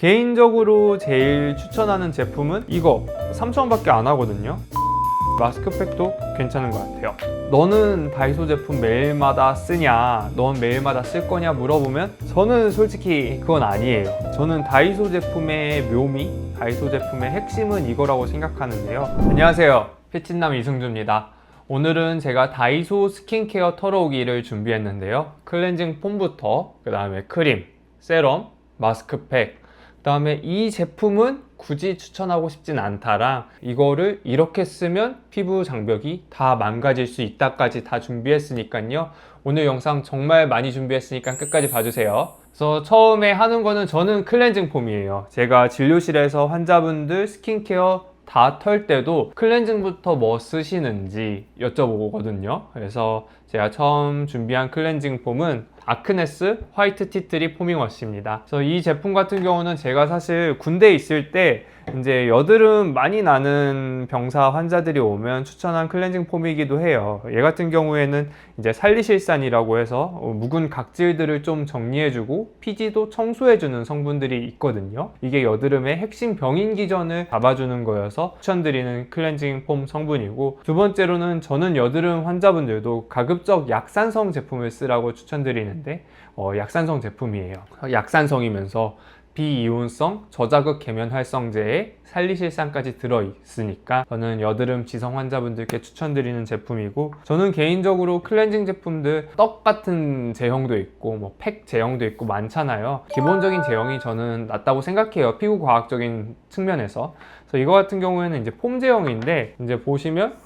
개인적으로 제일 추천하는 제품은 이거 3,000원밖에 안 하거든요. 마스크팩도 괜찮은 것 같아요. 너는 다이소 제품 매일마다 쓰냐? 넌 매일마다 쓸 거냐? 물어보면 저는 솔직히 그건 아니에요. 저는 다이소 제품의 묘미, 다이소 제품의 핵심은 이거라고 생각하는데요. 안녕하세요. 피친남 이승주입니다. 오늘은 제가 다이소 스킨케어 털어오기를 준비했는데요. 클렌징 폼부터 그 다음에 크림, 세럼, 마스크팩, 그 다음에 이 제품은 굳이 추천하고 싶진 않다랑 이거를 이렇게 쓰면 피부 장벽이 다 망가질 수 있다까지 다 준비했으니까요. 오늘 영상 정말 많이 준비했으니까 끝까지 봐주세요. 그래서 처음에 하는 거는 저는 클렌징 폼이에요. 제가 진료실에서 환자분들 스킨케어 다 털 때도 클렌징부터 뭐 쓰시는지 여쭤보거든요. 그래서 제가 처음 준비한 클렌징 폼은 아크네스 화이트 티트리 포밍 워시입니다. 그래서 이 제품 같은 경우는 제가 사실 군대에 있을 때 이제 여드름 많이 나는 병사 환자들이 오면 추천한 클렌징 폼이기도 해요. 얘 같은 경우에는 이제 살리실산이라고 해서 어, 묵은 각질들을 좀 정리해주고 피지도 청소해주는 성분들이 있거든요. 이게 여드름의 핵심 병인 기전을 잡아주는 거여서 추천드리는 클렌징 폼 성분이고 두 번째로는 저는 여드름 환자분들도 가급적 약산성 제품을 쓰라고 추천드리는데 어, 약산성 제품이에요. 약산성이면서 비이온성 저자극 계면 활성제에 살리실산까지 들어있으니까 저는 여드름 지성 환자분들께 추천드리는 제품이고 저는 개인적으로 클렌징 제품들 떡 같은 제형도 있고 뭐 팩 제형도 있고 많잖아요 기본적인 제형이 저는 낫다고 생각해요 피부 과학적인 측면에서 그래서 이거 같은 경우에는 이제 폼 제형인데 이제 보시면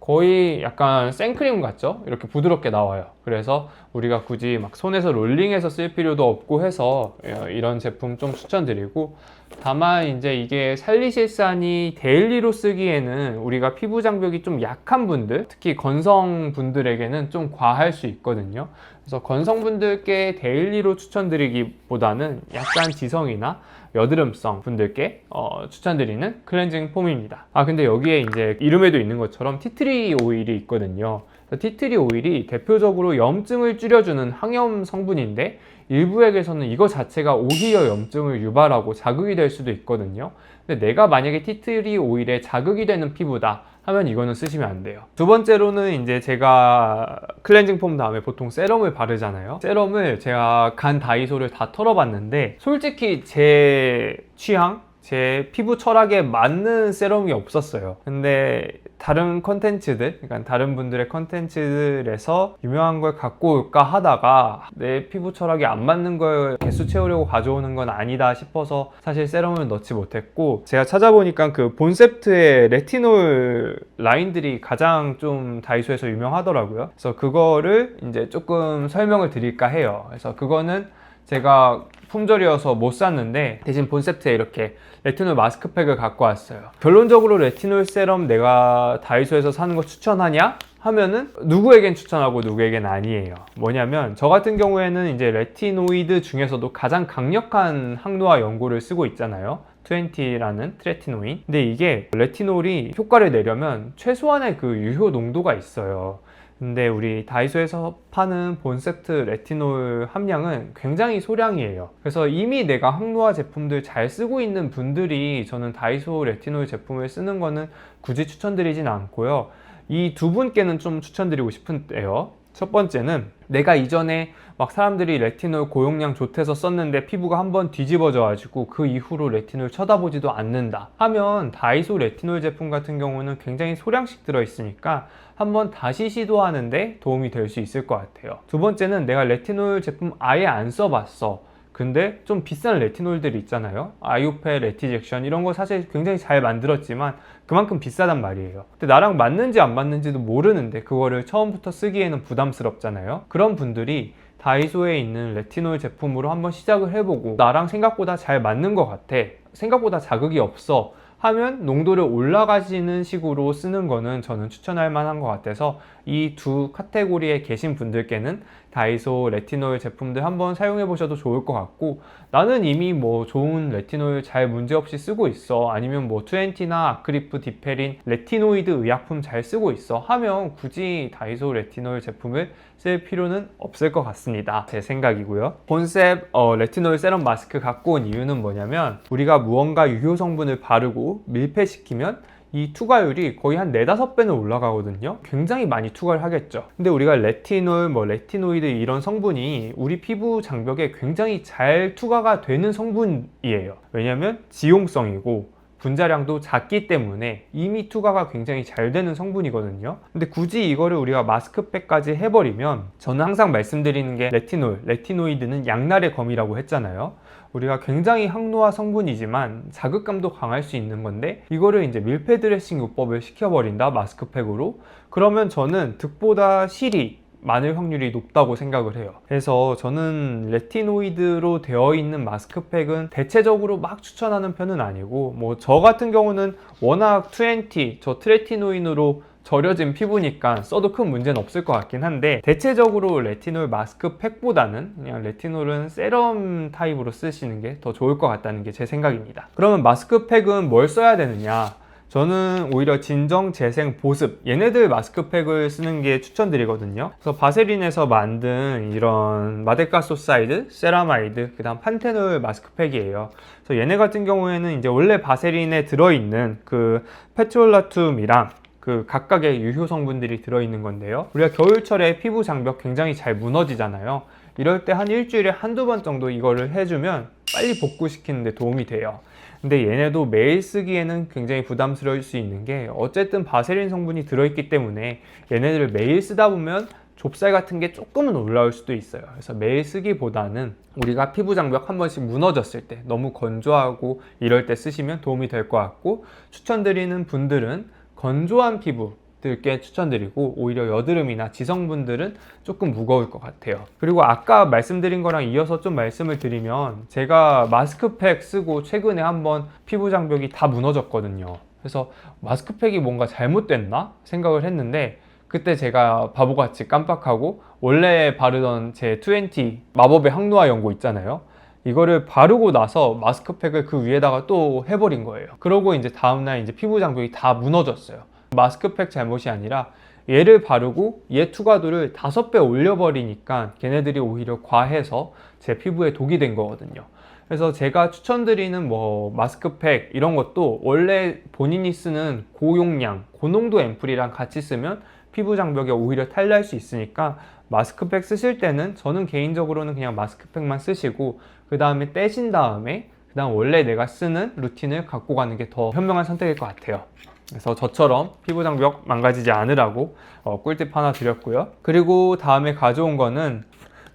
거의 약간 생크림 같죠? 이렇게 부드럽게 나와요. 그래서 우리가 굳이 막 손에서 롤링해서 쓸 필요도 없고 해서 어, 이런 제품 좀 추천드리고 다만 이제 이게 살리실산이 데일리로 쓰기에는 우리가 피부 장벽이 좀 약한 분들, 특히 건성 분들에게는 좀 과할 수 있거든요. 그래서 건성 분들께 데일리로 추천드리기보다는 약간 지성이나 여드름성 분들께 어, 추천드리는 클렌징 폼입니다. 아 근데 여기에 이제 이름에도 있는 것처럼 티트리 오일이 있거든요. 그래서 티트리 오일이 대표적으로 염증을 줄여주는 항염 성분인데 일부에게서는 이거 자체가 오히려 염증을 유발하고 자극이 될 수도 있거든요. 근데 내가 만약에 티트리 오일에 자극이 되는 피부다 하면 이거는 쓰시면 안 돼요. 두 번째로는 이제 제가 클렌징 폼 다음에 보통 세럼을 바르잖아요. 세럼을 제가 간 다이소를 다 털어봤는데 솔직히 제 취향 제 피부 철학에 맞는 세럼이 없었어요. 근데 다른 컨텐츠들, 그러니까 다른 분들의 컨텐츠들에서 유명한 걸 갖고 올까 하다가 내 피부 철학이 안 맞는 걸 개수 채우려고 가져오는 건 아니다 싶어서 사실 세럼을 넣지 못했고 제가 찾아보니까 그 본세프트의 레티놀 라인들이 가장 좀 다이소에서 유명하더라고요. 그래서 그거를 이제 조금 설명을 드릴까 해요. 그래서 그거는 제가 품절이어서 못 샀는데 대신 본세트에 이렇게 레티놀 마스크팩을 갖고 왔어요. 결론적으로 레티놀 세럼 내가 다이소에서 사는 거 추천하냐? 하면은 누구에겐 추천하고 누구에겐 아니에요. 뭐냐면 저 같은 경우에는 이제 레티노이드 중에서도 가장 강력한 항노화 연고를 쓰고 있잖아요. 20라는 트레티노인. 근데 이게 레티놀이 효과를 내려면 최소한의 그 유효 농도가 있어요. 근데 우리 다이소에서 파는 본세트 레티놀 함량은 굉장히 소량이에요. 그래서 이미 내가 항노화 제품들 잘 쓰고 있는 분들이 저는 다이소 레티놀 제품을 쓰는 거는 굳이 추천드리진 않고요. 이 두 분께는 좀 추천드리고 싶은데요. 첫 번째는 내가 이전에 막 사람들이 레티놀 고용량 좋대서 썼는데 피부가 한번 뒤집어져 가지고 그 이후로 레티놀 쳐다보지도 않는다 하면 다이소 레티놀 제품 같은 경우는 굉장히 소량씩 들어 있으니까 한번 다시 시도하는데 도움이 될 수 있을 것 같아요. 두 번째는 내가 레티놀 제품 아예 안 써봤어 근데 좀 비싼 레티놀들이 있잖아요. 아이오페 레티젝션 이런 거 사실 굉장히 잘 만들었지만 그만큼 비싸단 말이에요. 근데 나랑 맞는지 안 맞는지도 모르는데 그거를 처음부터 쓰기에는 부담스럽잖아요. 그런 분들이 다이소에 있는 레티놀 제품으로 한번 시작을 해보고 나랑 생각보다 잘 맞는 것 같아. 생각보다 자극이 없어. 하면 농도를 올라가시는 식으로 쓰는 거는 저는 추천할 만한 것 같아서 이 두 카테고리에 계신 분들께는 다이소 레티놀 제품들 한번 사용해 보셔도 좋을 것 같고 나는 이미 뭐 좋은 레티놀 잘 문제없이 쓰고 있어. 아니면 뭐 투엔티나 아크리프 디페린 레티노이드 의약품 잘 쓰고 있어 하면 굳이 다이소 레티놀 제품을 쓸 필요는 없을 것 같습니다. 제 생각이고요. 본셉 어, 레티놀 세럼 마스크 갖고 온 이유는 뭐냐면 우리가 무언가 유효 성분을 바르고 밀폐시키면 이 투과율이 거의 한 4, 5배는 올라가거든요. 굉장히 많이 투과를 하겠죠. 근데 우리가 레티놀, 뭐 레티노이드 이런 성분이 우리 피부 장벽에 굉장히 잘 투과가 되는 성분이에요. 왜냐면 지용성이고 분자량도 작기 때문에 이미 투과가 굉장히 잘 되는 성분이거든요. 근데 굳이 이거를 우리가 마스크팩까지 해버리면 저는 항상 말씀드리는 게 레티놀, 레티노이드는 양날의 검이라고 했잖아요. 우리가 굉장히 항노화 성분이지만 자극감도 강할 수 있는 건데 이거를 이제 밀폐 드레싱 요법을 시켜버린다 마스크팩으로 그러면 저는 득보다 실이 많을 확률이 높다고 생각을 해요. 그래서 저는 레티노이드로 되어 있는 마스크팩은 대체적으로 막 추천하는 편은 아니고 뭐 저 같은 경우는 워낙 20, 저 트레티노인으로 절여진 피부니까 써도 큰 문제는 없을 것 같긴 한데 대체적으로 레티놀 마스크팩보다는 그냥 레티놀은 세럼 타입으로 쓰시는 게 더 좋을 것 같다는 게 제 생각입니다. 그러면 마스크팩은 뭘 써야 되느냐? 저는 오히려 진정, 재생, 보습 얘네들 마스크팩을 쓰는 게 추천드리거든요. 그래서 바세린에서 만든 이런 마데카소사이드, 세라마이드, 그 다음 판테놀 마스크팩이에요. 그래서 얘네 같은 경우에는 이제 원래 바세린에 들어있는 그 페트롤라툼이랑 그 각각의 유효 성분들이 들어있는 건데요. 우리가 겨울철에 피부 장벽 굉장히 잘 무너지잖아요. 이럴 때 한 일주일에 한두 번 정도 이거를 해주면 빨리 복구시키는 데 도움이 돼요. 근데 얘네도 매일 쓰기에는 굉장히 부담스러울 수 있는 게 어쨌든 바세린 성분이 들어있기 때문에 얘네들을 매일 쓰다 보면 좁쌀 같은 게 조금은 올라올 수도 있어요. 그래서 매일 쓰기보다는 우리가 피부 장벽 한 번씩 무너졌을 때 너무 건조하고 이럴 때 쓰시면 도움이 될 것 같고 추천드리는 분들은 건조한 피부 들께 추천드리고 오히려 여드름이나 지성분들은 조금 무거울 것 같아요. 그리고 아까 말씀드린 거랑 이어서 좀 말씀을 드리면 제가 마스크팩 쓰고 최근에 한번 피부 장벽이 다 무너졌거든요. 그래서 마스크팩이 뭔가 잘못됐나 생각을 했는데 그때 제가 바보같이 깜빡하고 원래 바르던 제 20 마법의 항노화 연고 있잖아요. 이거를 바르고 나서 마스크팩을 그 위에다가 또 해버린 거예요. 그러고 이제 다음날 이제 피부 장벽이 다 무너졌어요. 마스크팩 잘못이 아니라 얘를 바르고 얘 투과도를 다섯 배 올려버리니까 걔네들이 오히려 과해서 제 피부에 독이 된 거거든요. 그래서 제가 추천드리는 뭐 마스크팩 이런 것도 원래 본인이 쓰는 고용량, 고농도 앰플이랑 같이 쓰면 피부 장벽에 오히려 탈날 수 있으니까 마스크팩 쓰실 때는 저는 개인적으로는 그냥 마스크팩만 쓰시고 그 다음에 떼신 다음에 그 다음 원래 내가 쓰는 루틴을 갖고 가는 게 더 현명한 선택일 것 같아요. 그래서 저처럼 피부 장벽 망가지지 않으라고 어, 꿀팁 하나 드렸고요. 그리고 다음에 가져온 거는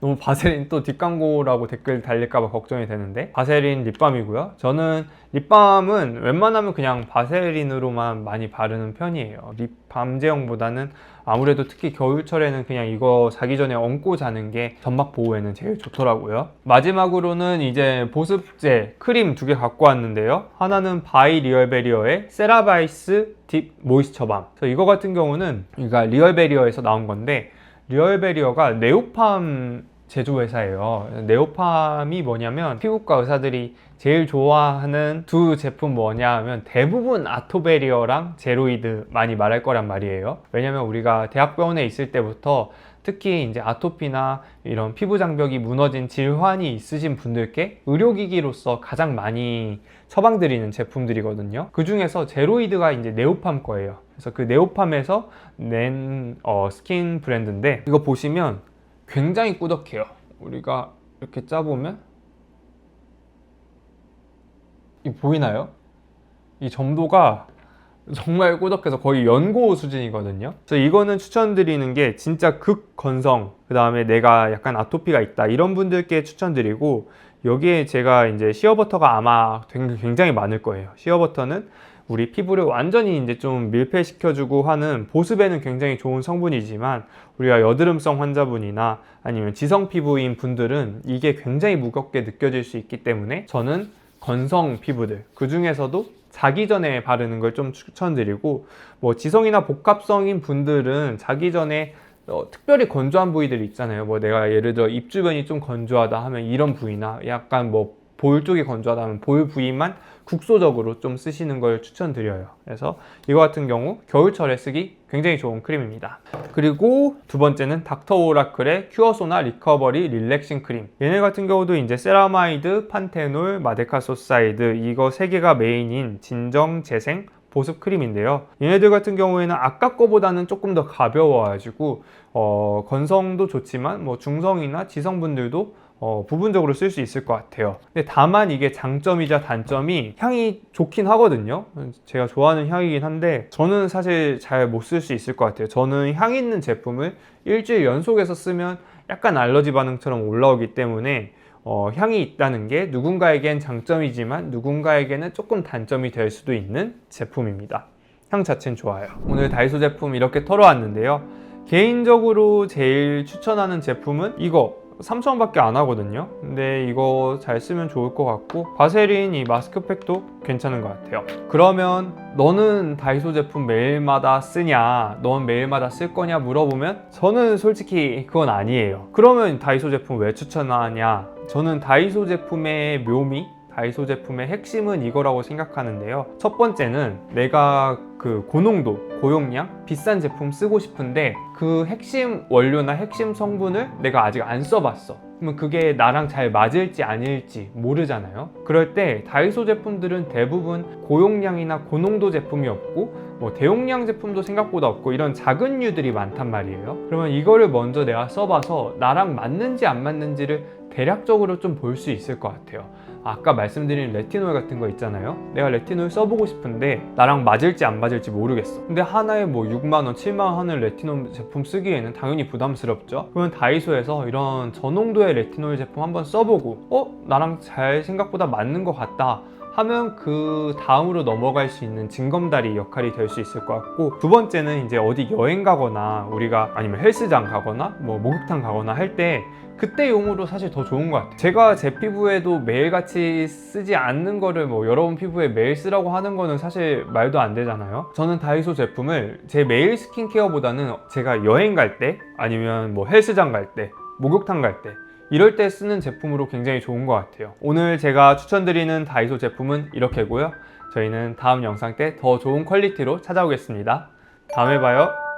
너무 바세린 또 뒷광고라고 댓글 달릴까봐 걱정이 되는데 바세린 립밤이고요. 저는 립밤은 웬만하면 그냥 바세린으로만 많이 바르는 편이에요. 립밤 제형보다는 아무래도 특히 겨울철에는 그냥 이거 자기 전에 얹고 자는 게 점막 보호에는 제일 좋더라고요. 마지막으로는 이제 보습제 크림 두 개 갖고 왔는데요. 하나는 바이 리얼베리어의 세라바이스 딥 모이스처밤. 이거 같은 경우는 그러니까 리얼베리어에서 나온 건데 리얼베리어가 네오팜 제조회사예요. 네오팜이 뭐냐면 피부과 의사들이 제일 좋아하는 두 제품 뭐냐 하면 대부분 아토베리어랑 제로이드 많이 말할 거란 말이에요. 왜냐면 우리가 대학병원에 있을 때부터 특히 이제 아토피나 이런 피부 장벽이 무너진 질환이 있으신 분들께 의료기기로서 가장 많이 처방드리는 제품들이거든요. 그 중에서 제로이드가 이제 네오팜 거예요. 그래서 그 네오팜에서 낸 어, 스킨 브랜드인데 이거 보시면 굉장히 꾸덕해요. 우리가 이렇게 짜보면 이 보이나요? 이 점도가 정말 꾸덕해서 거의 연고 수준이거든요. 그래서 이거는 추천드리는 게 진짜 극 건성, 그 다음에 내가 약간 아토피가 있다 이런 분들께 추천드리고 여기에 제가 이제 시어버터가 아마 굉장히 많을 거예요. 시어버터는 우리 피부를 완전히 이제 좀 밀폐시켜주고 하는 보습에는 굉장히 좋은 성분이지만 우리가 여드름성 환자분이나 아니면 지성 피부인 분들은 이게 굉장히 무겁게 느껴질 수 있기 때문에 저는 건성 피부들 그 중에서도 자기 전에 바르는 걸 좀 추천드리고 뭐 지성이나 복합성인 분들은 자기 전에 어, 특별히 건조한 부위들 있잖아요. 뭐 내가 예를 들어 입 주변이 좀 건조하다 하면 이런 부위나 약간 뭐 볼 쪽이 건조하다 하면 볼 부위만 국소적으로 좀 쓰시는 걸 추천드려요. 그래서 이거 같은 경우 겨울철에 쓰기 굉장히 좋은 크림입니다. 그리고 두 번째는 닥터 오라클의 큐어소나 리커버리 릴렉싱 크림. 얘네 같은 경우도 이제 세라마이드, 판테놀, 마데카소사이드 이거 세 개가 메인인 진정, 재생, 보습 크림인데요. 얘네들 같은 경우에는 아까 거보다는 조금 더 가벼워가지고 어, 건성도 좋지만 뭐 중성이나 지성분들도 어, 부분적으로 쓸 수 있을 것 같아요. 근데 다만 이게 장점이자 단점이 향이 좋긴 하거든요. 제가 좋아하는 향이긴 한데 저는 사실 잘 못 쓸 수 있을 것 같아요. 저는 향 있는 제품을 일주일 연속해서 쓰면 약간 알러지 반응처럼 올라오기 때문에 어, 향이 있다는 게 누군가에겐 장점이지만 누군가에게는 조금 단점이 될 수도 있는 제품입니다. 향 자체는 좋아요. 오늘 다이소 제품 이렇게 털어왔는데요. 개인적으로 제일 추천하는 제품은 이거 3,000원밖에 안 하거든요. 근데 이거 잘 쓰면 좋을 것 같고 바세린 이 마스크팩도 괜찮은 것 같아요. 그러면 너는 다이소 제품 매일마다 쓰냐? 넌 매일마다 쓸 거냐 물어보면 저는 솔직히 그건 아니에요. 그러면 다이소 제품 왜 추천하냐? 저는 다이소 제품의 묘미 다이소 제품의 핵심은 이거라고 생각하는데요. 첫 번째는 내가 그 고농도, 고용량, 비싼 제품 쓰고 싶은데 그 핵심 원료나 핵심 성분을 내가 아직 안 써봤어. 그러면 그게 나랑 잘 맞을지 아닐지 모르잖아요. 그럴 때 다이소 제품들은 대부분 고용량이나 고농도 제품이 없고 뭐 대용량 제품도 생각보다 없고 이런 작은 류들이 많단 말이에요. 그러면 이거를 먼저 내가 써봐서 나랑 맞는지 안 맞는지를 대략적으로 좀 볼 수 있을 것 같아요. 아까 말씀드린 레티놀 같은 거 있잖아요. 내가 레티놀 써보고 싶은데 나랑 맞을지 안 맞을지 모르겠어. 근데 하나에 뭐 6만원, 7만원 하는 레티놀 제품 쓰기에는 당연히 부담스럽죠. 그러면 다이소에서 이런 저농도의 레티놀 제품 한번 써보고 어? 나랑 잘 생각보다 맞는 것 같다. 하면 그 다음으로 넘어갈 수 있는 징검다리 역할이 될 수 있을 것 같고 두 번째는 이제 어디 여행 가거나 우리가 아니면 헬스장 가거나 뭐 목욕탕 가거나 할 때 그때 용으로 사실 더 좋은 것 같아요. 제가 제 피부에도 매일같이 쓰지 않는 거를 뭐 여러분 피부에 매일 쓰라고 하는 거는 사실 말도 안 되잖아요. 저는 다이소 제품을 제 매일 스킨케어보다는 제가 여행 갈 때 아니면 뭐 헬스장 갈 때, 목욕탕 갈때 이럴 때 쓰는 제품으로 굉장히 좋은 것 같아요. 오늘 제가 추천드리는 다이소 제품은 이렇게고요. 저희는 다음 영상 때 더 좋은 퀄리티로 찾아오겠습니다. 다음에 봐요.